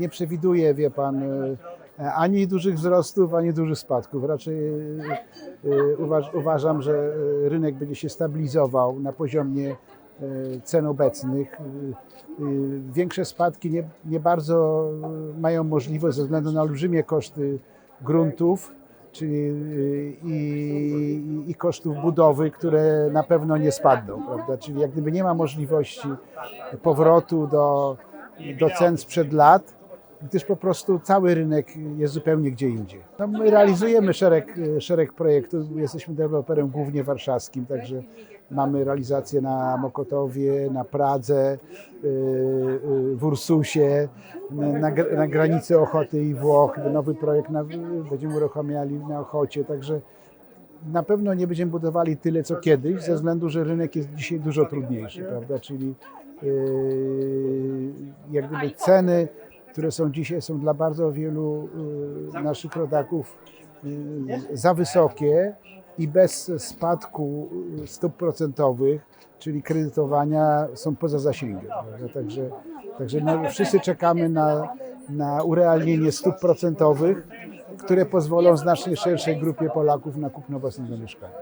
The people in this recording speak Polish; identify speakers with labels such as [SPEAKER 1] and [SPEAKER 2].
[SPEAKER 1] Nie przewiduję, wie pan, e, ani dużych wzrostów, ani dużych spadków. Raczej e, uważ, uważam, że e, rynek będzie się stabilizował na poziomie cen obecnych. Większe spadki nie, nie bardzo mają możliwość ze względu na olbrzymie koszty gruntów czyli i, i kosztów budowy, które na pewno nie spadną, prawda? Czyli jak gdyby nie ma możliwości powrotu do, do cen sprzed lat, gdyż po prostu cały rynek jest zupełnie gdzie indziej. No, my realizujemy szereg, szereg projektów, jesteśmy deweloperem głównie warszawskim, także mamy realizacje na Mokotowie, na Pradze, y, y, w Ursusie, na, na granicy Ochoty i Włoch. Nowy projekt na, będziemy uruchamiali na Ochocie, także na pewno nie będziemy budowali tyle co kiedyś, ze względu, że rynek jest dzisiaj dużo trudniejszy, prawda? Czyli yy, jak gdyby ceny, które są dzisiaj, są dla bardzo wielu yy, naszych rodaków yy, za wysokie i bez spadku yy, stóp procentowych, czyli kredytowania, są poza zasięgiem. Także, także wszyscy czekamy na, na urealnienie stóp procentowych, które pozwolą znacznie szerszej grupie Polaków na kupno własnego mieszkania.